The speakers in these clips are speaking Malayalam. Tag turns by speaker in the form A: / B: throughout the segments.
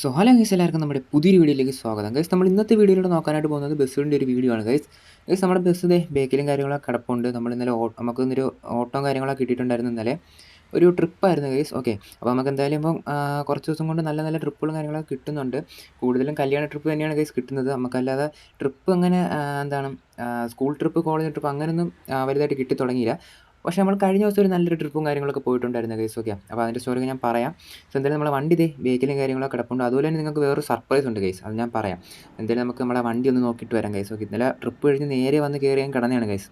A: സോ ഹലോ ഗൈസ് എല്ലാവർക്കും നമ്മുടെ പുതിയൊരു വീഡിയോയിലേക്ക് സ്വാഗതം. ഗൈസ് നമ്മൾ ഇന്നത്തെ വീഡിയോയിലൂടെ നോക്കാനായിട്ട് പോകുന്നത് ബസ്സിന്റെ ഒരു വീഡിയോ ആണ്. ഗൈസ് ഗൈസ് നമ്മുടെ ബസ് ഇതേ ബേക്കിലും കാര്യങ്ങളൊക്കെ കിടപ്പുണ്ട്. നമ്മൾ ഇന്നലെ നമുക്ക് ഇന്നൊരു ഓട്ടോ കാര്യങ്ങളൊക്കെ കിട്ടിയിട്ടുണ്ടായിരുന്നു ഇന്നലെ. ഒരു ട്രിപ്പായിരുന്നു ഗൈസ് ഓക്കെ അപ്പോൾ നമുക്ക് എന്തായാലും ഇപ്പം കുറച്ച് ദിവസം കൊണ്ട് നല്ല നല്ല ട്രിപ്പുകളും കാര്യങ്ങളൊക്കെ കിട്ടുന്നുണ്ട്. കൂടുതലും കല്യാണ ട്രിപ്പ് തന്നെയാണ് ഗൈസ് കിട്ടുന്നത്. നമുക്കല്ലാതെ ട്രിപ്പ് അങ്ങനെ എന്താണ് സ്കൂൾ ട്രിപ്പ് കോളേജ് ട്രിപ്പ് അങ്ങനെയൊന്നും വലുതായിട്ട് കിട്ടി തുടങ്ങിയില്ല പക്ഷേ നമ്മൾ കഴിഞ്ഞ ദിവസം ഒരു നല്ലൊരു ട്രിപ്പും കാര്യങ്ങളൊക്കെ പോയിട്ടുണ്ടായിരുന്നു ഗൈസ് ഓക്കെ അപ്പോൾ അതിന്റെ സ്റ്റോറി ഞാൻ പറയാം. സോ എന്തായാലും നമ്മളെ വണ്ടി ഇതേ ബേക്കിലും കാര്യങ്ങളൊക്കെ കിടപ്പുണ്ട്. അതുപോലെ തന്നെ നിങ്ങൾക്ക് വേറൊരു സർപ്രൈസ് ഉണ്ട് ഗൈസ് അത് ഞാൻ പറയാം. എന്തായാലും നമുക്ക് നമ്മളെ വണ്ടി ഒന്ന് നോക്കിയിട്ട് വരാം ഗൈസ് ഓക്കെ ഇന്നലെ ട്രിപ്പ് കഴിഞ്ഞ് നേരെ വന്ന് കയറി ഞാൻ കിടന്നതാണ് ഗൈസ്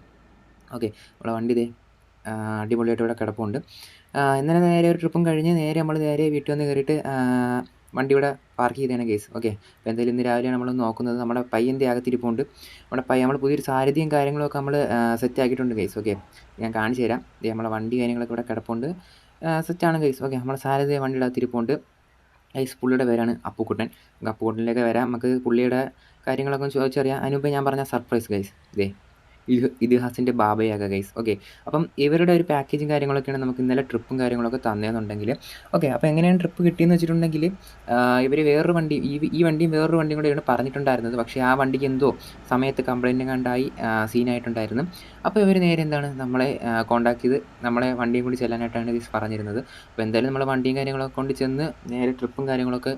A: ഓക്കെ നമ്മളെ വണ്ടി ഇതേ അടിപൊളിയായിട്ട് ഇവിടെ കിടപ്പുണ്ട്. ഇന്നലെ നേരെ ഒരു ട്രിപ്പും കഴിഞ്ഞ് നേരെ നമ്മൾ നേരെ വീട്ടിൽ വന്ന് കയറിയിട്ട് വണ്ടി ഇവിടെ പാർക്ക് ചെയ്തതാണ് കേസ് ഓക്കെ അപ്പോൾ എന്തായാലും ഇന്ന് രാവിലെ നമ്മൾ നോക്കുന്നത്. നമ്മുടെ പയ്യന്റെ അകത്തിരിപ്പുണ്ട്. നമ്മുടെ പയ്യ നമ്മൾ പുതിയൊരു സാരഥിയും കാര്യങ്ങളൊക്കെ നമ്മൾ സെറ്റ് ആക്കിയിട്ടുണ്ട് കേസ് ഓക്കെ ഞാൻ കാണിച്ചു തരാം. നമ്മളെ വണ്ടി കാര്യങ്ങളൊക്കെ ഇവിടെ കിടപ്പുണ്ട്. സെറ്റാണ് കേസ് ഓക്കെ നമ്മുടെ സാരഥിയെ വണ്ടിയുടെ അകത്തിരിപ്പുണ്ട്. ഗൈസ് പുള്ളിയുടെ പേരാണ് അപ്പുക്കുട്ടൻ. നമുക്ക് അപ്പുക്കുട്ടനിലേക്ക് വരാം. നമുക്ക് പുള്ളിയുടെ കാര്യങ്ങളൊക്കെ ചോദിച്ചറിയാം. അതിനുമ്പോൾ ഞാൻ പറഞ്ഞ സർപ്രൈസ് ഗൈസ് ഇതേ ഇത് ഇതിഹാസിന്റെ ബാബയാക ഗൈസ് ഓക്കെ അപ്പം ഇവരുടെ ഒരു പാക്കേജും കാര്യങ്ങളൊക്കെയാണ് നമുക്ക് ഇന്നലെ ട്രിപ്പും കാര്യങ്ങളൊക്കെ തന്നതെന്നുണ്ടെങ്കിൽ ഓക്കെ അപ്പോൾ എങ്ങനെയാണ് ട്രിപ്പ് കിട്ടിയെന്ന് വെച്ചിട്ടുണ്ടെങ്കിൽ ഇവർ വേറൊരു വണ്ടി ഈ ഈ വണ്ടിയും വേറൊരു വണ്ടിയും കൂടെയാണ് പറഞ്ഞിട്ടുണ്ടായിരുന്നത്. പക്ഷേ ആ വണ്ടിക്ക് എന്തോ സമയത്ത് കംപ്ലൈന്റ് കണ്ടായി സീനായിട്ടുണ്ടായിരുന്നു അപ്പോൾ ഇവർ നേരെ എന്താണ് നമ്മളെ കോണ്ടാക്ട് ചെയ്ത് നമ്മളെ വണ്ടിയും കൂടി ചെല്ലാനായിട്ടാണ് ഇത് പറഞ്ഞിരുന്നത്. അപ്പോൾ എന്തായാലും നമ്മൾ വണ്ടിയും കാര്യങ്ങളൊക്കെ കൊണ്ട് ചെന്ന് നേരെ ട്രിപ്പും കാര്യങ്ങളൊക്കെ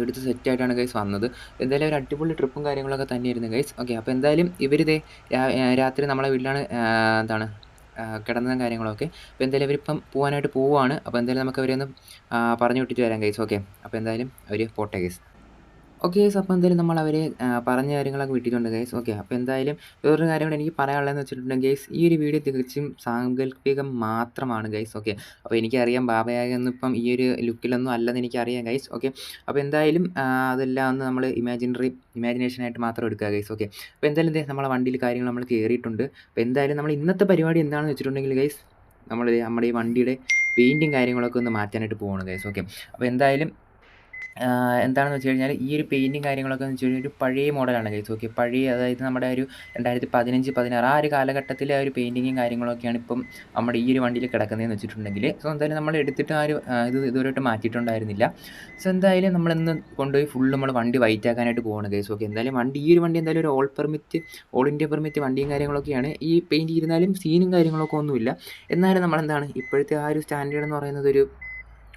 A: എടുത്ത് സെറ്റായിട്ടാണ് ഗൈസ് വന്നത്. എന്തായാലും ഒരു അടിപൊളി ട്രിപ്പും കാര്യങ്ങളൊക്കെ തന്നെയായിരുന്നു ഗൈസ് ഓക്കെ അപ്പോൾ എന്തായാലും ഇവരിതേ രാത്രി നമ്മളെ വീട്ടിലാണ് എന്താണ് കിടന്നതും കാര്യങ്ങളൊക്കെ. അപ്പോൾ എന്തായാലും ഇവരിപ്പം പോകാനായിട്ട് പോവുകയാണ് അപ്പോൾ എന്തായാലും നമുക്ക് അവരെ പറഞ്ഞു വിട്ടിട്ട് വരാം ഗൈസ് ഓക്കെ അപ്പോൾ എന്തായാലും അവർ പോട്ടെ ഗൈസ് ഓക്കെ ഗൈസ് അപ്പോൾ എന്തായാലും നമ്മൾ അവരെ പറഞ്ഞ കാര്യങ്ങളൊക്കെ വിട്ടിട്ടുണ്ട് ഗൈസ് ഓക്കെ അപ്പോൾ എന്തായാലും വേറൊരു കാര്യം കൂടെ എനിക്ക് പറയാനുള്ളതെന്ന് വെച്ചിട്ടുണ്ടെങ്കിൽ ഗൈസ് ഈ ഒരു വീഡിയോ തികച്ചും സാങ്കല്പികം മാത്രമാണ് ഗൈസ് ഓക്കെ അപ്പോൾ എനിക്കറിയാം ബാബയാകൊന്നും ഇപ്പം ഈ ഒരു ലുക്കിലൊന്നും അല്ലെന്ന് എനിക്കറിയാം ഗൈസ് ഓക്കെ അപ്പോൾ എന്തായാലും അതെല്ലാം ഒന്ന് നമ്മൾ ഇമാജിനറി ഇമാജിനേഷനായിട്ട് മാത്രം എടുക്കുക ഗൈസ് ഓക്കെ അപ്പോൾ എന്തായാലും നമ്മളെ വണ്ടിയിൽ കാര്യങ്ങൾ നമ്മൾ കയറിയിട്ടുണ്ട് അപ്പോൾ എന്തായാലും നമ്മൾ ഇന്നത്തെ പരിപാടി എന്താണെന്ന് വെച്ചിട്ടുണ്ടെങ്കിൽ ഗൈസ് നമ്മൾ നമ്മുടെ ഈ വണ്ടിയുടെ പെയിന്റും കാര്യങ്ങളൊക്കെ ഒന്ന് മാറ്റാനായിട്ട് പോകണം ഗൈസ് ഓക്കെ അപ്പോൾ എന്തായാലും എന്താണെന്ന് വെച്ച് കഴിഞ്ഞാൽ ഈ ഒരു പെയിന്റും കാര്യങ്ങളൊക്കെ എന്ന് വെച്ച് കഴിഞ്ഞാൽ ഒരു പഴയ മോഡലാണ് ഗൈസ് ഓക്കെ പഴയ അതായത് നമ്മുടെ ഒരു രണ്ടായിരത്തി പതിനഞ്ച് പതിനാറ് ആ ഒരു കാലഘട്ടത്തിലെ ആ ഒരു പെയിന്റിങ്ങും കാര്യങ്ങളൊക്കെയാണ് ഇപ്പം നമ്മുടെ ഈ ഒരു വണ്ടിയിൽ കിടക്കുന്നതെന്ന് വെച്ചിട്ടുണ്ടെങ്കിൽ സോ എന്തായാലും നമ്മൾ എടുത്തിട്ട് ആ ഒരു ഇത് ഇതുവരെയായിട്ട് മാറ്റിയിട്ടുണ്ടായിരുന്നില്ല. സോ എന്തായാലും നമ്മളിന്ന് കൊണ്ടുപോയി ഫുൾ നമ്മൾ വണ്ടി വൈറ്റ് ആക്കാനായിട്ട് പോവാണ് ഗൈസ് ഓക്കെ എന്തായാലും വണ്ടി ഈ ഒരു വണ്ടി എന്തായാലും ഒരു all permit all India permit വണ്ടിയും കാര്യങ്ങളൊക്കെയാണ്. ഈ പെയിന്റ് ഇരുന്നാലും സീനും കാര്യങ്ങളൊക്കെ ഒന്നുമില്ല. എന്നാലും നമ്മളെന്താണ് ഇപ്പോഴത്തെ ആ ഒരു സ്റ്റാൻഡേർഡ് എന്ന് പറയുന്നത് ഒരു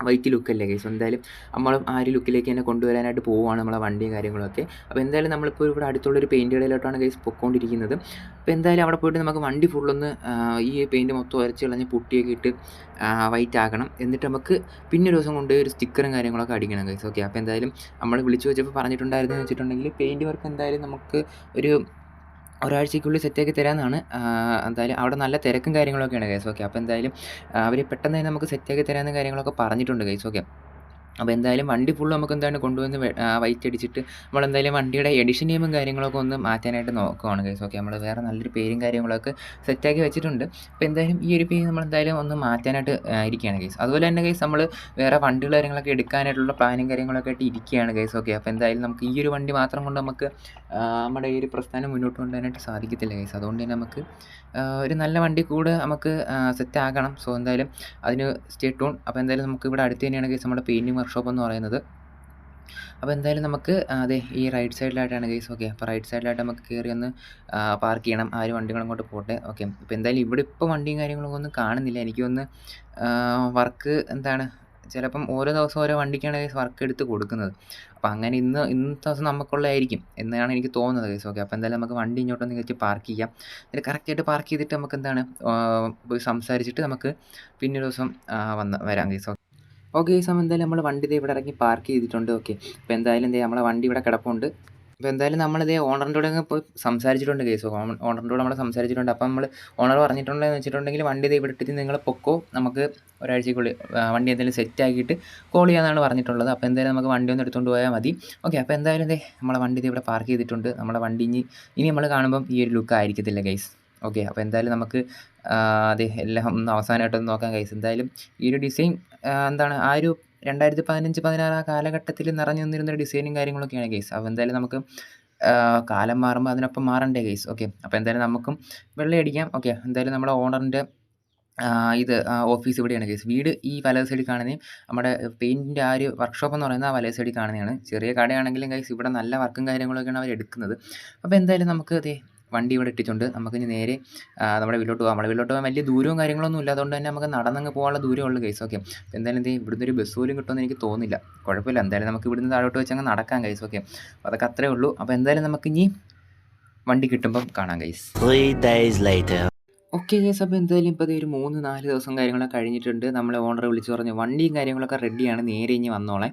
A: വൈറ്റ് ലുക്കല്ലേ ഗൈസ് എന്തായാലും നമ്മളും ആ ഒരു ലുക്കിലേക്ക് തന്നെ കൊണ്ടുവരാനായിട്ട് പോവുകയാണ് നമ്മളെ വണ്ടിയും കാര്യങ്ങളൊക്കെ. അപ്പോൾ എന്തായാലും നമ്മളിപ്പോൾ ഇവിടെ അടുത്തുള്ളൊരു പെയിന്റ് കടയിലോട്ടാണ് ഗൈസ് പൊയ്ക്കൊണ്ടിരിക്കുന്നത് അപ്പോൾ എന്തായാലും അവിടെ പോയിട്ട് നമുക്ക് വണ്ടി ഫുള്ളൊന്ന് ഈ പെയിന്റ് മൊത്തം ഉരച്ച് കളഞ്ഞ് പൊട്ടിയൊക്കെ ഇട്ട് വൈറ്റ് ആക്കണം. എന്നിട്ട് നമുക്ക് പിന്നെ ഒരു ദിവസം കൊണ്ട് ഒരു സ്റ്റിക്കറും കാര്യങ്ങളൊക്കെ അടിക്കണം ഗൈസ് ഓക്കെ അപ്പോൾ എന്തായാലും നമ്മൾ വിളിച്ചു വെച്ചപ്പോൾ പറഞ്ഞിട്ടുണ്ടായിരുന്നു വെച്ചിട്ടുണ്ടെങ്കിൽ പെയിന്റ് വർക്ക് എന്തായാലും നമുക്ക് ഒരു ഒരാഴ്ചയ്ക്കുള്ളിൽ സെറ്റാക്കി തരാമെന്നാണ് എന്തായാലും അവിടെ നല്ല തിരക്കും കാര്യങ്ങളൊക്കെയാണ് ഗൈസ്. ഓക്കെ അപ്പോൾ എന്തായാലും അവർ പെട്ടെന്ന് തന്നെ നമുക്ക് സെറ്റാക്കി തരാമെന്ന് കാര്യങ്ങളൊക്കെ പറഞ്ഞിട്ടുണ്ട് ഗൈസ്. ഓക്കെ അപ്പോൾ എന്തായാലും വണ്ടി ഫുൾ നമുക്ക് എന്താണ് കൊണ്ടുവന്ന് വൈറ്റ് അടിച്ചിട്ട് നമ്മൾ എന്തായാലും വണ്ടിയുടെ എഡിഷൻ നെയിമും കാര്യങ്ങളൊക്കെ ഒന്ന് മാറ്റാനായിട്ട് നോക്കുവാണ് കേസ് ഓക്കെ നമ്മൾ വേറെ നല്ലൊരു പേരും കാര്യങ്ങളൊക്കെ സെറ്റാക്കി വെച്ചിട്ടുണ്ട്. അപ്പോൾ എന്തായാലും ഈ ഒരു പേര് നമ്മൾ എന്തായാലും ഒന്ന് മാറ്റാനായിട്ട് ഇരിക്കുകയാണ് കേസ് അതുപോലെ തന്നെ കേസ് നമ്മൾ വേറെ വണ്ടികൾ കാര്യങ്ങളൊക്കെ എടുക്കാനായിട്ടുള്ള പ്ലാനും കാര്യങ്ങളൊക്കെ ആയിട്ട് ഇരിക്കുകയാണ് കേസ് ഓക്കെ അപ്പോൾ എന്തായാലും നമുക്ക് ഈ ഒരു വണ്ടി മാത്രം കൊണ്ട് നമുക്ക് നമ്മുടെ ഈ ഒരു പ്രസ്ഥാനം മുന്നോട്ട് കൊണ്ടുപോകാനായിട്ട് സാധിക്കത്തില്ല കേസ് അതുകൊണ്ട് തന്നെ നമുക്ക് ഒരു നല്ല വണ്ടി കൂടെ നമുക്ക് സെറ്റ് ആക്കണം സോ എന്തായാലും അതിന് സ്റ്റേ ടൂൺ അപ്പോൾ എന്തായാലും നമുക്ക് ഇവിടെ അടുത്ത് തന്നെയാണ് കേസ് നമ്മുടെ പെയിന്റിങ് വർക്ക്ഷോപ്പ് എന്ന് പറയുന്നത്. അപ്പോൾ എന്തായാലും നമുക്ക് അതെ ഈ റൈറ്റ് സൈഡിലായിട്ടാണ് ഗൈസ് ഓക്കെ അപ്പോൾ റൈറ്റ് സൈഡിലായിട്ട് നമുക്ക് കയറി ഒന്ന് പാർക്ക് ചെയ്യണം. ആ ഒരു വണ്ടികൾ അങ്ങോട്ട് പോട്ടെ ഓക്കെ ഇപ്പോൾ എന്തായാലും ഇവിടെ ഇപ്പോൾ വണ്ടിയും കാര്യങ്ങളൊക്കെ ഒന്നും കാണുന്നില്ല. എനിക്കൊന്ന് വർക്ക് എന്താണ് ചിലപ്പം ഓരോ ദിവസം ഓരോ വണ്ടിക്കാണ് ഗൈസ് വർക്ക് എടുത്ത് കൊടുക്കുന്നത്. അപ്പോൾ അങ്ങനെ ഇന്ന് ഇന്നത്തെ ദിവസം നമുക്കുള്ളതായിരിക്കും എന്നാണ് എനിക്ക് തോന്നുന്നത് ഗൈസ് ഓക്കെ അപ്പോൾ എന്തായാലും നമുക്ക് വണ്ടി ഇങ്ങോട്ടൊന്ന് വെച്ച് പാർക്ക് ചെയ്യാം. എന്നിട്ട് കറക്റ്റായിട്ട് പാർക്ക് ചെയ്തിട്ട് നമുക്ക് എന്താണ് പോയി സംസാരിച്ചിട്ട് നമുക്ക് പിന്നെ ദിവസം വന്ന് വരാം ഗൈസ് ഓക്കെ ഓക്കെ ഈ സമയം എന്തായാലും നമ്മൾ വണ്ടി ഇതേ ഇവിടെ ഇറങ്ങി പാർക്ക് ചെയ്തിട്ടുണ്ട്. ഓക്കെ അപ്പോൾ എന്തായാലും ദേ നമ്മളെ വണ്ടി ഇവിടെ കിടപ്പുണ്ട്. അപ്പോൾ എന്തായാലും നമ്മളിതേ ഓണറിന്റെ കൂടെ പോയി സംസാരിച്ചിട്ടുണ്ട് കേസ്. ഓണറിന്റെ കൂടെ നമ്മൾ സംസാരിച്ചിട്ടുണ്ട്. അപ്പോൾ നമ്മൾ ഓണർ പറഞ്ഞിട്ടുണ്ടെന്ന് വെച്ചിട്ടുണ്ടെങ്കിൽ വണ്ടി ഇതേ ഇവിടെ ഇട്ടിട്ട് നിങ്ങൾ പൊക്കോ. നമുക്ക് ഒരാഴ്ചക്കുള്ളിൽ വണ്ടി എന്തെങ്കിലും സെറ്റ് ആക്കിയിട്ട് കോൾ ചെയ്യാമെന്നാണ് പറഞ്ഞിട്ടുള്ളത്. അപ്പോൾ എന്തായാലും നമുക്ക് വണ്ടി ഒന്ന് എടുത്തുകൊണ്ട് പോയാൽ മതി. ഓക്കെ അപ്പോൾ എന്തായാലും ഇതേ നമ്മളെ വണ്ടി ദേ ഇവിടെ പാർക്ക് ചെയ്തിട്ടുണ്ട്. നമ്മുടെ വണ്ടി ഇനി ഇനി നമ്മൾ കാണുമ്പം ഈ ഒരു ലുക്ക് ആയിരിക്കത്തില്ല ഗൈസ് ഓക്കെ അപ്പോൾ എന്തായാലും നമുക്ക് അത് എല്ലാം ഒന്ന് അവസാനമായിട്ടൊന്ന് നോക്കാം കൈസ് എന്തായാലും ഈ ഒരു ഡിസൈൻ എന്താണ് ആ ഒരു രണ്ടായിരത്തി പതിനഞ്ച് പതിനാറ് ആ കാലഘട്ടത്തിൽ നിറഞ്ഞു നിന്നിരുന്ന ഡിസൈനും കാര്യങ്ങളൊക്കെയാണ് കേസ് അപ്പോൾ എന്തായാലും നമുക്ക് കാലം മാറുമ്പോൾ അതിനൊപ്പം മാറണ്ടേ കേസ് ഓക്കെ അപ്പോൾ എന്തായാലും നമുക്കും വെള്ളയടിക്കാം ഓക്കെ എന്തായാലും നമ്മുടെ ഓണറിന്റെ ഇത് ഓഫീസ് ഇവിടെയാണ് കേസ് വീട് ഈ വലത് സൈഡിൽ കാണുന്നതും നമ്മുടെ പെയിന്റിന്റെ ആ ഒരു വർക്ക്ഷോപ്പ് എന്ന് പറയുന്നത് ആ വലത് സൈഡിൽ കാണുന്നതാണ്. ചെറിയ കടയാണെങ്കിലും കൈസ് ഇവിടെ നല്ല വർക്കും കാര്യങ്ങളൊക്കെയാണ് അവർ എടുക്കുന്നത്. അപ്പോൾ എന്തായാലും നമുക്ക് അതേ വണ്ടി ഇവിടെ ഇട്ടിട്ടുണ്ട്. നമുക്ക് ഇനി നേരെ നമ്മുടെ വീട്ടിലോട്ട് പോകാം. നമ്മുടെ വീട്ടിലോട്ട് പോകാൻ വലിയ ദൂരവും കാര്യങ്ങളൊന്നും ഇല്ല. അതുകൊണ്ട് തന്നെ നമുക്ക് നടന്നങ്ങ് പോകാനുള്ള ദൂരമുള്ള കേസ് ഓക്കെ അപ്പോൾ എന്തായാലും എന്ത് ഇവിടുന്ന് ഒരു ബസ് പോലും കിട്ടുമെന്ന് എനിക്ക് തോന്നുന്നില്ല. കുഴപ്പമില്ല. എന്തായാലും നമുക്ക് ഇവിടുന്ന് താഴോട്ട് വെച്ച് അങ്ങ് നടക്കാം കൈസ് ഓക്കെ അപ്പോൾ അതൊക്കെ അത്രേ ഉള്ളൂ. അപ്പോൾ എന്തായാലും നമുക്ക് ഇനി വണ്ടി കിട്ടുമ്പം കാണാം കൈസ് ഓക്കെ ഗേസ് അപ്പോൾ എന്തായാലും ഇപ്പോൾ ഒരു മൂന്ന് നാല് ദിവസം കാര്യങ്ങളൊക്കെ കഴിഞ്ഞിട്ടുണ്ട്. നമ്മളെ ഓണർ വിളിച്ച് പറഞ്ഞു വണ്ടിയും കാര്യങ്ങളൊക്കെ റെഡിയാണ് നേരെ ഇനി വന്നോളെ.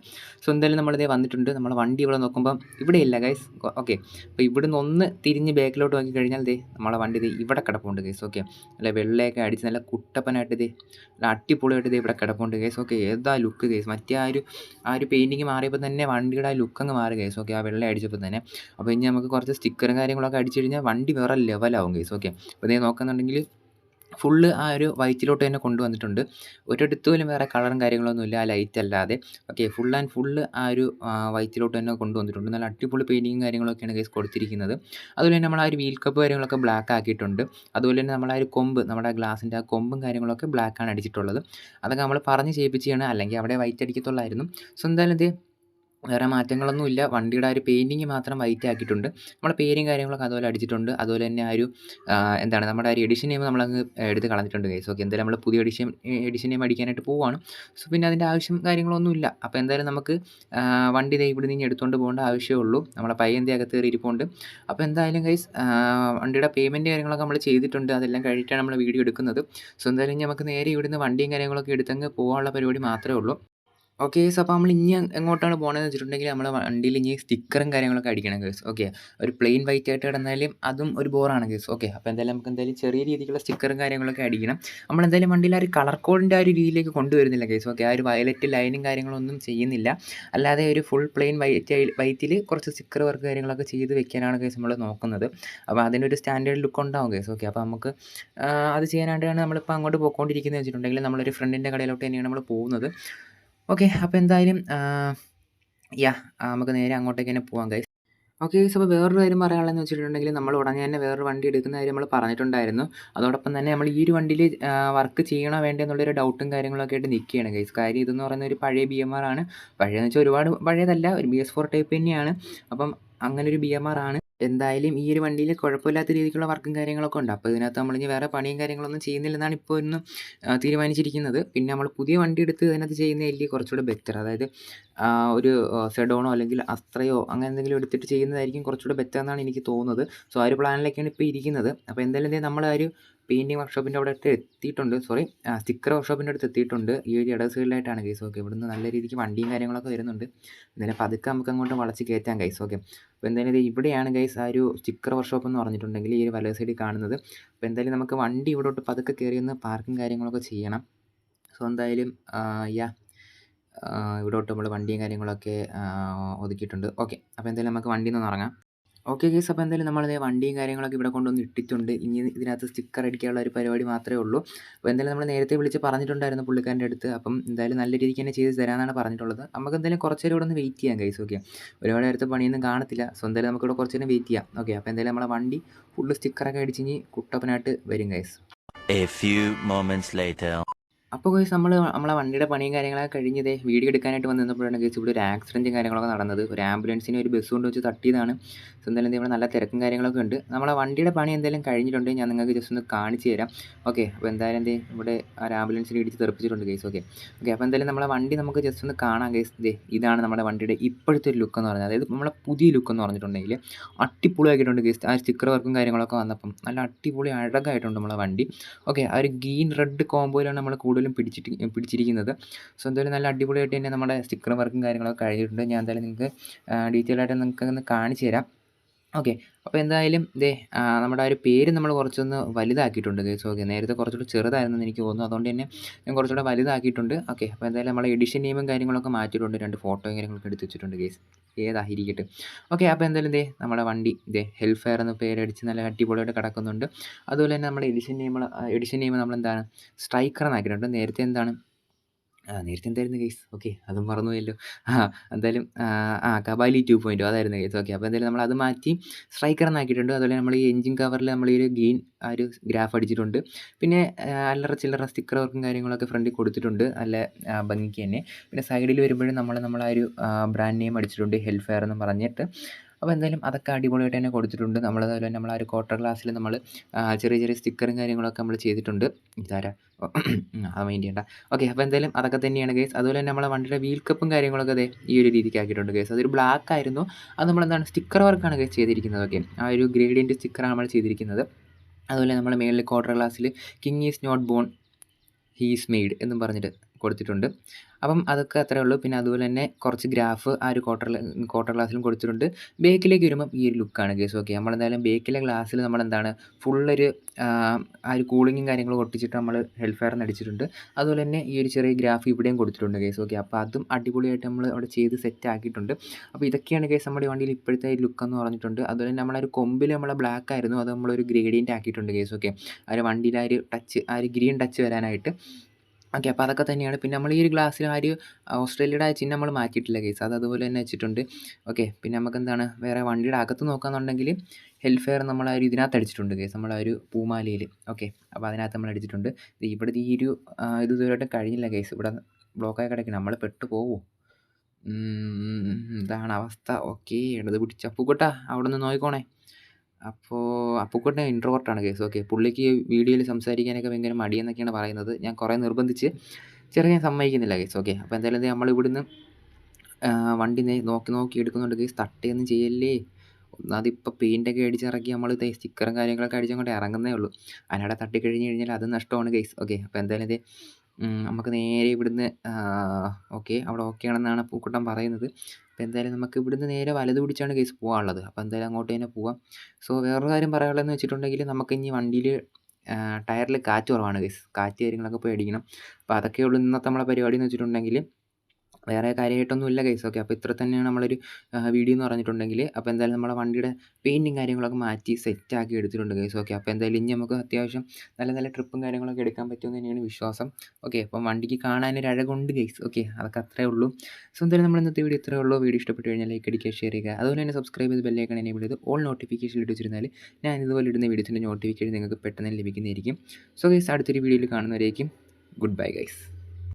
A: സോ എന്തായാലും നമ്മളിതേ വന്നിട്ടുണ്ട്. നമ്മളെ വണ്ടി ഇവിടെ നോക്കുമ്പം ഇവിടെ ഇല്ല ഗൈസ് ഓക്കെ അപ്പോൾ ഇവിടുന്ന് ഒന്ന് തിരിഞ്ഞ് ബാക്കിലോട്ട് നോക്കി കഴിഞ്ഞാൽ ദേ നമ്മളെ വണ്ടി ഇത് ഇവിടെ കിടപ്പുണ്ട് ഗൈസ് ഓക്കെ അല്ല വെള്ളയൊക്കെ അടിച്ച് നല്ല കുട്ടപ്പനായിട്ട് ദേ നല്ല അടിപൊളിയായിട്ട് ഇത് ഇവിടെ കിടപ്പുണ്ട് ഗൈസ് ഓക്കെ ഏതാ ലുക്ക് ഗൈസ് മറ്റേ ആ ഒരു ആ ഒരു പെയിന്റിങ് മാറിയപ്പോൾ തന്നെ വണ്ടിയുടെ ആ ലുക്ക് അങ്ങ് മാറി ഗൈസ് ഓക്കെ ആ വെള്ളം അടിച്ചപ്പോൾ തന്നെ. അപ്പോൾ ഇനി നമുക്ക് കുറച്ച് സ്റ്റിക്കറും കാര്യങ്ങളൊക്കെ അടിച്ചു കഴിഞ്ഞാൽ വണ്ടി വേറെ ലെവലാവും ഗൈസ് ഓക്കെ അപ്പോൾ ഇതേ നോക്കുന്നുണ്ടെങ്കിൽ ഫുള്ള് ആ ഒരു വൈറ്റിലോട്ട് തന്നെ കൊണ്ടുവന്നിട്ടുണ്ട്. ഒരിടത്ത് പോലും വേറെ കളറും കാര്യങ്ങളൊന്നുമില്ല ആ ലൈറ്റ് അല്ലാതെ. ഓക്കെ ഫുൾ ആൻഡ് ഫുള്ള് ആ ഒരു വൈറ്റിലോട്ട് തന്നെ കൊണ്ടുവന്നിട്ടുണ്ട്. നല്ല അടിപൊളി പെയിന്റിങ്ങും കാര്യങ്ങളൊക്കെയാണ് കേസ് കൊടുത്തിരിക്കുന്നത്. അതുപോലെ തന്നെ നമ്മൾ ആ ഒരു വീൽ കപ്പ് കാര്യങ്ങളൊക്കെ ബ്ലാക്ക് ആക്കിയിട്ടുണ്ട്. അതുപോലെ തന്നെ നമ്മൾ ആ ഒരു കൊമ്പ് നമ്മുടെ ഗ്ലാസിന്റെ ആ കൊമ്പും കാര്യങ്ങളൊക്കെ ബ്ലാക്കാണ് അടിച്ചിട്ടുള്ളത്. അതൊക്കെ നമ്മൾ പറഞ്ഞ് ചെയ്യിപ്പിച്ചാണ് അല്ലെങ്കിൽ അവിടെ വൈറ്റ് അടിക്കത്തുള്ളായിരുന്നു. സ്വന്തം ഇത് വേറെ മാറ്റങ്ങളൊന്നുമില്ല വണ്ടിയുടെ ആ ഒരു പെയിന്റിങ് മാത്രം വൈറ്റ് ആക്കിയിട്ടുണ്ട്. നമ്മുടെ പേരും കാര്യങ്ങളൊക്കെ അതുപോലെ അടിച്ചിട്ടുണ്ട്. അതുപോലെ തന്നെ ആ ഒരു എന്താണ് നമ്മുടെ ആ ഒരു എഡിഷൻ നെയിം നമ്മളങ്ങ് എടുത്ത് കളഞ്ഞിട്ടുണ്ട് ഗൈസ് ഓക്കെ എന്തായാലും നമ്മൾ പുതിയ എഡിഷൻ എഡിഷൻ നെയിം അടിക്കാനായിട്ട് പോവുകയാണ് സോ പിന്നെ അതിന്റെ ആവശ്യം കാര്യങ്ങളൊന്നുമില്ല അപ്പോൾ എന്തായാലും നമുക്ക് വണ്ടി ദേ ഇവിടെ നിന്ന് എടുത്തുകൊണ്ട് പോകേണ്ട ആവശ്യമേ ഉള്ളൂ. നമ്മളെ പയ്യന്റെ അകത്ത് കയറി ഇരിപ്പുണ്ട് അപ്പോൾ എന്തായാലും ഗൈസ് വണ്ടിയുടെ പേയ്മെന്റ് കാര്യങ്ങളൊക്കെ നമ്മൾ ചെയ്തിട്ടുണ്ട്. അതെല്ലാം കഴിഞ്ഞിട്ടാണ് നമ്മൾ വീഡിയോ എടുക്കുന്നത്. സോ എന്തായാലും നമുക്ക് നേരെ ഇവിടുന്ന് വണ്ടിയും കാര്യങ്ങളൊക്കെ എടുത്തങ്ങ് പോകാനുള്ള പരിപാടി മാത്രമേ ഉള്ളൂ. ഓക്കെ ഗൈസ് അപ്പോൾ നമ്മൾ ഇനി എങ്ങോട്ടാണ് പോകണമെന്ന് വെച്ചിട്ടുണ്ടെങ്കിൽ നമ്മൾ വണ്ടിയിൽ ഇനി സ്റ്റിക്കറും കാര്യങ്ങളൊക്കെ അടിക്കണം ഗൈസ് ഓക്കെ ഒരു പ്ലെയിൻ വൈറ്റ് ആയിട്ട് കിടന്നാലും അതും ഒരു ബോറാണ് ഗൈസ് ഓക്കെ അപ്പോൾ എന്തായാലും നമുക്ക് എന്തായാലും ചെറിയ രീതിയിലുള്ള സ്റ്റിക്കറും കാര്യങ്ങളൊക്കെ അടിക്കണം. നമ്മൾ എന്തായാലും വണ്ടിയിൽ ആ ഒരു കളർ കോഡിന്റെ ആ ഒരു രീതിയിലേക്ക് കൊണ്ടുവരുന്നില്ല ഗൈസ് ഓക്കെ ആ ഒരു വയലറ്റ് ലൈനും കാര്യങ്ങളൊന്നും ചെയ്യുന്നില്ല. അല്ലാതെ ഒരു ഫുൾ പ്ലെയിൻ വൈറ്റ് വൈറ്റിൽ കുറച്ച് സ്റ്റിക്കർ വർക്ക് കാര്യങ്ങളൊക്കെ ചെയ്ത് വെക്കാനാണ് ഗൈസ് നമ്മൾ നോക്കുന്നത്. അപ്പോൾ അതിനൊരു സ്റ്റാൻഡേർഡ് ലുക്ക് ഉണ്ടാവും ഗൈസ് ഓക്കെ അപ്പോൾ നമുക്ക് അത് ചെയ്യാനായിട്ടാണ് നമ്മളിപ്പോൾ അങ്ങോട്ട് പോയിക്കൊണ്ടിരിക്കുന്നത് വെച്ചിട്ടുണ്ടെങ്കിൽ നമ്മളൊരു ഫ്രണ്ടിന്റെ കടയിലോട്ട് തന്നെയാണ് നമ്മൾ പോകുന്നത്. ഓക്കെ അപ്പോൾ എന്തായാലും യാ നമുക്ക് നേരെ അങ്ങോട്ടേക്ക് തന്നെ പോകാം കൈ ഓക്കെ ഗൈസ് അപ്പോൾ വേറൊരു കാര്യം പറയാനുള്ളതെന്ന് വെച്ചിട്ടുണ്ടെങ്കിൽ നമ്മൾ ഉടനെ തന്നെ വേറൊരു വണ്ടി എടുക്കുന്ന കാര്യം നമ്മൾ പറഞ്ഞിട്ടുണ്ടായിരുന്നു. അതോടൊപ്പം തന്നെ നമ്മൾ ഈ ഒരു വണ്ടിയിൽ വർക്ക് ചെയ്യണോ വേണ്ട എന്നുള്ളൊരു ഡൗട്ടും കാര്യങ്ങളൊക്കെ ആയിട്ട് നിൽക്കുകയാണ് ഗൈസ് കാര്യം ഇതെന്ന് പറയുന്ന ഒരു പഴയ ബി എം ആർ ആണ്. പഴയതെന്ന് വെച്ചാൽ ഒരുപാട് പഴയതല്ല ഒരു ബി എസ് ഫോർ ടൈപ്പ് തന്നെയാണ്. അപ്പം അങ്ങനെ ഒരു ബി എം ആർ ആണ്. എന്തായാലും ഈ ഒരു വണ്ടിയിൽ കുഴപ്പമില്ലാത്ത രീതിക്കുള്ള വർക്കും കാര്യങ്ങളൊക്കെ ഉണ്ട്. അപ്പോൾ ഇതിനകത്ത് നമ്മളിനി വേറെ പണിയും കാര്യങ്ങളൊന്നും ചെയ്യുന്നില്ലെന്നാണ് ഇപ്പോൾ ഇന്ന് തീരുമാനിച്ചിരിക്കുന്നത്. പിന്നെ നമ്മൾ പുതിയ വണ്ടി എടുത്ത് ഇതിനകത്ത് എല്ലി കുറച്ചുകൂടെ ബെറ്റർ അതായത് ഒരു സെഡോണോ അല്ലെങ്കിൽ അസ്ത്രയോ അങ്ങനെ എന്തെങ്കിലും എടുത്തിട്ട് ചെയ്യുന്നതായിരിക്കും കുറച്ചുകൂടെ ബെറ്റർ എന്നാണ് എനിക്ക് തോന്നുന്നത്. സോ ആ ഒരു പ്ലാനിലൊക്കെയാണ് ഇപ്പോൾ ഇരിക്കുന്നത്. അപ്പോൾ എന്തായാലും നമ്മൾ ആ ഒരു പെയിന്റിങ് വർക്ക്ഷോപ്പിന്റെ അവിടെ അടുത്ത് എത്തിയിട്ടുണ്ട്. സോറി സ്റ്റിക്കർ വർക്ക്ഷോപ്പിന്റെ അടുത്ത് എത്തിയിട്ടുണ്ട്. ഈ ഒരു ഇട സൈഡിലായിട്ടാണ് ഗൈസ് ഓക്കെ ഇവിടുന്ന് നല്ല രീതിക്ക് വണ്ടിയും കാര്യങ്ങളൊക്കെ വരുന്നുണ്ട്. എന്തായാലും പതുക്കെ നമുക്ക് അങ്ങോട്ട് വളച്ച് കയറ്റാം ഗൈസ് ഓക്കെ അപ്പോൾ എന്തായാലും ഇവിടെയാണ് ഗൈസ് ആ ഒരു സ്റ്റിക്കർ വർക്ക്ഷോപ്പ് എന്ന് പറഞ്ഞിട്ടുണ്ടെങ്കിൽ ഈ ഒരു വലത് സൈഡിൽ കാണുന്നത്. അപ്പോൾ എന്തായാലും നമുക്ക് വണ്ടി ഇവിടോട്ട് പതുക്കെ കയറി ഒന്ന് പാർക്കും കാര്യങ്ങളൊക്കെ ചെയ്യണം. സോ എന്തായാലും യാ ഇവിടോട്ട് നമ്മൾ വണ്ടിയും കാര്യങ്ങളൊക്കെ ഒതുക്കിയിട്ടുണ്ട്. ഓക്കെ അപ്പോൾ എന്തായാലും നമുക്ക് വണ്ടിയിൽ നിന്ന് ഇറങ്ങാം. ഓക്കെ ഗൈസ് അപ്പോൾ എന്തായാലും നമ്മളതേ വണ്ടിയും കാര്യങ്ങളൊക്കെ ഇവിടെ കൊണ്ടുവന്ന് ഇട്ടിട്ടുണ്ട്. ഇനി ഇതിനകത്ത് സ്റ്റിക്കർ അടിക്കാനുള്ള ഒരു പരിപാടി മാത്രമേ ഉള്ളൂ. അപ്പോൾ എന്തായാലും നമ്മൾ നേരത്തെ വിളിച്ച് പറഞ്ഞിട്ടുണ്ടായിരുന്നു പുള്ളിക്കാരന്റെ അടുത്ത്. അപ്പം എന്തായാലും നല്ല രീതിക്ക് തന്നെ ചെയ്ത് തരാമെന്നാണ് പറഞ്ഞിട്ടുള്ളത്. നമുക്ക് എന്തായാലും കുറച്ച് നേരം നിന്ന് വെയിറ്റ് ചെയ്യാം ഗൈസ് ഓക്കെ. ഒരുപാട് നേരത്തെ പണിയൊന്നും കാണത്തില്ല. സോ എന്തായാലും നമുക്കിവിടെ കുറച്ച് നേരം വെയിറ്റ് ചെയ്യാം. ഓക്കെ. അപ്പോൾ എന്തായാലും നമ്മളെ വണ്ടി ഫുള്ള് സ്റ്റിക്കറൊക്കെ അടിച്ച് ഇനി കുട്ടപ്പനായിട്ട് വരും guys
B: A few moments later.
A: അപ്പോൾ ഗൈസ് നമ്മൾ നമ്മളെ വണ്ടിയുടെ പണിയും കാര്യങ്ങളൊക്കെ കഴിഞ്ഞതേ വീഡിയോ എടുക്കാനായിട്ട് വന്ന് നിന്നപ്പോഴാണ് ഗൈസ് ഇവിടെ ഒരു ആക്സിഡന്റും കാര്യങ്ങളൊക്കെ നടന്നത്. ഒരു ആംബുലൻസിനെ ഒരു ബസ് കൊണ്ട് വെച്ച് തട്ടിയതാണ്. സോ എന്തായാലും ഇവിടെ നല്ല തിരക്കും കാര്യങ്ങളൊക്കെ ഉണ്ട്. നമ്മളെ വണ്ടിയുടെ പണി എന്തെങ്കിലും കഴിഞ്ഞിട്ടുണ്ട്. ഞാൻ നിങ്ങൾക്ക് ജസ്റ്റ് ഒന്ന് കാണിച്ചു തരാം. ഓക്കെ അപ്പോൾ എന്തായാലും എന്തേ ഇവിടെ ആ ഒരു ആംബുലൻസിന് ഇടിച്ച് തെറിപ്പിച്ചിട്ടുണ്ട് ഗൈസ് ഓക്കെ ഓക്കെ അപ്പോൾ എന്തായാലും നമ്മളെ വണ്ടി നമുക്ക് ജസ്റ്റ് ഒന്ന് കാണാം ഗൈസ് ദേ ഇതാണ് നമ്മുടെ വണ്ടിയുടെ ഇപ്പോഴത്തെ ഒരു ലുക്ക് എന്ന് പറഞ്ഞാൽ അതായത് നമ്മളെ പുതിയ ലുക്ക് എന്ന് പറഞ്ഞിട്ടുണ്ടെങ്കിൽ അടിപൊളിയാക്കിയിട്ടുണ്ട് ഗൈസ് ആ സ്റ്റിക്കർ വർക്കും കാര്യങ്ങളൊക്കെ വന്നപ്പം നല്ല അടിപൊളി അഴകായിട്ടുണ്ട് നമ്മളെ വണ്ടി. ഓക്കെ ആ ഒരു ഗ്രീൻ റെഡ് കോമ്പോയിലാണ് നമ്മൾ കൂടുതലും പിടിച്ചിട്ട് പിടിച്ചിരിക്കുന്നത്. സോ എന്തായാലും നല്ല അടിപൊളിയായിട്ട് തന്നെ നമ്മുടെ സ്റ്റിക്കർ വർക്കും കാര്യങ്ങളൊക്കെ കഴിഞ്ഞിട്ടുണ്ട് ഞാൻ എന്തായാലും നിങ്ങൾക്ക് ഡീറ്റെയിൽ ആയിട്ട് നിങ്ങൾക്ക് ഒന്ന് കാണിച്ചു തരാം ഓക്കെ. അപ്പോൾ എന്തായാലും ദേ നമ്മുടെ ആ ഒരു പേര് നമ്മൾ കുറച്ചൊന്ന് വലുതാക്കിയിട്ടുണ്ട്. ഗൈസ് ഓക്കെ നേരത്തെ കുറച്ചുകൂടി ചെറുതായിരുന്നെന്ന് എനിക്ക് തോന്നുന്നു. അതുകൊണ്ട് തന്നെ ഞാൻ കുറച്ചുകൂടെ വലുതാക്കിയിട്ടുണ്ട്. ഓക്കെ അപ്പോൾ എന്തായാലും നമ്മൾ എഡിഷൻ നെയിമും കാര്യങ്ങളൊക്കെ മാറ്റിയിട്ടുണ്ട്. രണ്ട് ഫോട്ടോയും കാര്യങ്ങളൊക്കെ എടുത്ത് വെച്ചിട്ടുണ്ട് ഗൈസ് ഏതായിരിക്കട്ടെ. ഓക്കെ അപ്പോൾ എന്തായാലും ദേ നമ്മുടെ വണ്ടി ദേ ഹെൽഫെയർ എന്ന പേരടിച്ച് നല്ല അടിപൊളിയായിട്ട് കിടക്കുന്നുണ്ട്. അതുപോലെ തന്നെ നമ്മുടെ എഡിഷൻ നെയിം എഡിഷൻ നെയിം നമ്മൾ എന്താണ് സ്ട്രൈക്കർ എന്നാക്കിയിട്ടുണ്ട് നേരത്തെ എന്താണ്? ആ നേരത്തെ എന്തായിരുന്നു ഗൈസ് ഓക്കെ അതും മറന്നുപോയല്ലോ. ആ എന്തായാലും ആ, കബാലി ടു പോയിന്റോ അതായിരുന്നു ഗൈസ് ഓക്കെ അപ്പോൾ എന്തായാലും നമ്മൾ അത് മാറ്റി സ്ട്രൈക്കർ എന്നാക്കിയിട്ടുണ്ട്. അതുപോലെ നമ്മൾ ഈ എഞ്ചിൻ കവറിൽ നമ്മൾ ഈ ഒരു ഗ്രീൻ ആ ഒരു ഗ്രാഫ് അടിച്ചിട്ടുണ്ട്. പിന്നെ അല്ലറ ചില്ലറ സ്റ്റിക്കർ വർക്കും കാര്യങ്ങളൊക്കെ ഫ്രണ്ടിൽ കൊടുത്തിട്ടുണ്ട്. നല്ല ഭംഗിക്ക് തന്നെ. പിന്നെ സൈഡിൽ വരുമ്പോഴും നമ്മൾ ആ ഒരു ബ്രാൻഡ് നെയിം അടിച്ചിട്ടുണ്ട്. ഹെൽഫെയർ എന്ന് പറഞ്ഞിട്ട്. അപ്പോൾ എന്തായാലും അതൊക്കെ അടിപൊളിയായിട്ട് തന്നെ കൊടുത്തിട്ടുണ്ട്. നമ്മൾ അതുപോലെ നമ്മൾ ആ ഒരു ക്വാർട്ടർ ക്ലാസ്സിൽ നമ്മൾ ചെറിയ ചെറിയ സ്റ്റിക്കറും കാര്യങ്ങളൊക്കെ നമ്മൾ ചെയ്തിട്ടുണ്ട്. ഇതാരാ? അത് മൈൻഡ് ചെയ്യണ്ട. ഓക്കെ അപ്പോൾ എന്തായാലും അതൊക്കെ തന്നെയാണ് കേസ് അതുപോലെ തന്നെ നമ്മളെ വണ്ടിയുടെ വീൽ കപ്പും കാര്യങ്ങളൊക്കെ അതെ ഈ ഒരു രീതിക്ക് ആക്കിയിട്ടുണ്ട് കേസ് അതൊരു ബ്ലാക്ക് ആയിരുന്നു. അത് നമ്മളെന്താണ് സ്റ്റിക്കർ വർക്കാണ് കേസ് ചെയ്തിരിക്കുന്നത്. ഓക്കെ ആ ഒരു ഗ്രേഡിയന്റ് സ്റ്റിക്കറാണ് നമ്മൾ ചെയ്തിരിക്കുന്നത്. അതുപോലെ നമ്മൾ മേളിൽ ക്വാർട്ടർ ക്ലാസ്സിൽ king is not born he's made എന്നും പറഞ്ഞിട്ട് കൊടുത്തിട്ടുണ്ട്. അപ്പം അതൊക്കെ അത്രേ ഉള്ളൂ. പിന്നെ അതുപോലെ തന്നെ കുറച്ച് ഗ്രാഫ് ആ ഒരു ക്വാർട്ടർ ക്വാർട്ടർ ക്ലാസ്സിലും കൊടുത്തിട്ടുണ്ട്. ബേക്കിലേക്ക് വരുമ്പം ഈ ഒരു ലുക്കാണ് കേസ് ഓക്കെ നമ്മളെന്തായാലും ബേക്കിലെ ഗ്ലാസ്സിൽ നമ്മളെന്താണ് ഫുള്ളൊരു ആ ഒരു കൂളിങ്ങും കാര്യങ്ങളും ഒട്ടിച്ചിട്ട് നമ്മൾ ഹെൽത്ത് ഫെയർ അടിച്ചിട്ടുണ്ട്. അതുപോലെ തന്നെ ഈ ഒരു ചെറിയ ഗ്രാഫ് ഇവിടെയും കൊടുത്തിട്ടുണ്ട് കേസ് ഓക്കെ അപ്പോൾ അതും അടിപൊളിയായിട്ട് നമ്മൾ അവിടെ ചെയ്ത് സെറ്റ് ആക്കിയിട്ടുണ്ട്. അപ്പോൾ ഇതൊക്കെയാണ് കേസ് നമ്മുടെ വണ്ടിയിൽ ഇപ്പോഴത്തെ ലുക്ക് എന്ന് പറഞ്ഞിട്ടുണ്ട്. അതുപോലെ തന്നെ നമ്മളൊരു കൊമ്പിൽ നമ്മളെ ബ്ലാക്ക് ആയിരുന്നു. അത് നമ്മളൊരു ഗ്രേഡിയന്റ് ആക്കിയിട്ടുണ്ട് കേസ് ഓക്കെ ആ ഒരു വണ്ടിയിൽ ആ ഒരു ടച്ച് ആ ഒരു ഗ്രീൻ ടച്ച് വരാനായിട്ട്. ഓക്കെ അപ്പോൾ അതൊക്കെ തന്നെയാണ്. പിന്നെ നമ്മൾ ഈ ഒരു ഗ്ലാസ്സിൽ ആ ഒരു ഓസ്ട്രേലിയയുടെ ചിഹ്നം നമ്മൾ മാറ്റിയിട്ടില്ല കേസ് അത് അതുപോലെ തന്നെ വെച്ചിട്ടുണ്ട്. ഓക്കെ പിന്നെ നമുക്ക് എന്താണ് വേറെ വണ്ടിയുടെ അകത്ത് നോക്കുകയാണെന്നുണ്ടെങ്കിൽ ഹെൽത്ത് ഫെയർ നമ്മൾ ആ ഒരു ഇതിനകത്ത് അടിച്ചിട്ടുണ്ട് കേസ് നമ്മൾ ആ ഒരു പൂമാലയിൽ ഓക്കെ അപ്പോൾ അതിനകത്ത് നമ്മൾ അടിച്ചിട്ടുണ്ട്. ഇവിടെ ഈ ഒരു ഇത് ഇതുവരെയായിട്ട് കഴിഞ്ഞില്ല കേസ് ഇവിടെ ബ്ലോക്കായി കിടക്കണം നമ്മൾ പെട്ട് പോവോ. ഇതാണ് അവസ്ഥ. ഓക്കെ ഇടത് പിടിച്ച് അപ്പുക്കുട്ട അവിടെ നിന്ന് നോക്കിക്കോണേ. അപ്പോൾ അപ്പുക്കുട്ടൻ ഇൻട്രോവർട്ടാണ് കേസ് ഓക്കെ പുള്ളിക്ക് വീഡിയോയിൽ സംസാരിക്കാനൊക്കെ ഭയങ്കര മടിയെന്നൊക്കെയാണ് പറയുന്നത്. ഞാൻ കുറേ നിർബന്ധിച്ച് ചെറിയ സമ്മതിക്കുന്നില്ല കേസ് ഓക്കെ അപ്പോൾ എന്തായാലും നമ്മൾ ഇവിടുന്ന് വണ്ടി നോക്കി നോക്കി എടുക്കുന്നുണ്ട് കേസ് തട്ടിയൊന്നും ചെയ്യല്ലേ? അതിപ്പോൾ പെയിന്റൊക്കെ അടിച്ചിറക്കി നമ്മൾ സ്റ്റിക്കറും കാര്യങ്ങളൊക്കെ അടിച്ചങ്ങോട്ട് ഇറങ്ങുന്നേ ഉള്ളൂ. അതിനവിടെ തട്ടിക്കഴിഞ്ഞ് കഴിഞ്ഞാൽ അത് നഷ്ടമാണ് കേസ് ഓക്കെ അപ്പോൾ എന്തായാലും ഇത് നമുക്ക് നേരെ ഇവിടുന്ന് ഓക്കെ അവിടെ ഓക്കെ ആണെന്നാണ് പൂക്കുട്ടൻ പറയുന്നത്. അപ്പോൾ എന്തായാലും നമുക്ക് ഇവിടുന്ന് നേരെ വലത് പിടിച്ചാണ് കേസ് പോകാനുള്ളത്. അപ്പോൾ എന്തായാലും അങ്ങോട്ട് തന്നെ പോവാം സോ വേറൊരു കാര്യം പറയാനുള്ളതെന്ന് വെച്ചിട്ടുണ്ടെങ്കിൽ നമുക്ക് ഇനി വണ്ടിയിൽ ടയറിൽ കാറ്റ് കുറവാണ് കേസ്. കാറ്റ് കാര്യങ്ങളൊക്കെ പോയി അടിക്കണം. അപ്പോൾ അതൊക്കെ ഉള്ളൂ ഇന്നത്തെ നമ്മളെ പരിപാടി എന്ന് വെച്ചിട്ടുണ്ടെങ്കിൽ. വേറെ കാര്യമായിട്ടൊന്നും ഇല്ല കേസ് ഓക്കെ അപ്പോൾ ഇത്ര തന്നെയാണ് നമ്മളൊരു വീഡിയോ എന്ന് പറഞ്ഞിട്ടുണ്ടെങ്കിൽ. അപ്പോൾ എന്തായാലും നമ്മളെ വണ്ടിയുടെ പെയിന്റും കാര്യങ്ങളൊക്കെ മാറ്റി സെറ്റ് ആക്കി എടുത്തിട്ടുണ്ട് കേസ് ഓക്കെ അപ്പോൾ എന്തായാലും ഇനി നമുക്ക് അത്യാവശ്യം നല്ല നല്ല ട്രിപ്പും കാര്യങ്ങളൊക്കെ എടുക്കാൻ പറ്റുമെന്ന് തന്നെയാണ് വിശ്വാസം. ഓക്കെ അപ്പം വണ്ടിക്ക് കാണാനൊരു അഴകുണ്ട് കേസ് ഓക്കെ അതൊക്കെ അത്രേ ഉള്ളൂ. സോ എന്തായാലും നമ്മൾ ഇന്നത്തെ വീഡിയോ ഇത്രേ ഉള്ളൂ. വീഡിയോ ഇഷ്ടപ്പെട്ട് കഴിഞ്ഞാൽ ലൈക്ക് അടിക്കുക ഷെയർ ചെയ്യുക. അതുപോലെ തന്നെ സബ്സ്ക്രൈബ് ചെയ്ത് ബെല്ലൈക്കൺ എനേബിൾ ചെയ്ത് ഓൾ നോട്ടിഫിക്കേഷൻ ഇട്ട് ഞാൻ ഇതുപോലെ ഇടുന്ന വീഡിയോസിന്റെ നോട്ടിഫിക്കേഷൻ നിങ്ങൾക്ക് പെട്ടെന്ന് ലഭിക്കുന്നതായിരിക്കും. സോ ഗൈസ് അടുത്തൊരു വീഡിയോയിൽ കാണുന്നവരേക്കും ഗുഡ് ബൈ ഗൈസ്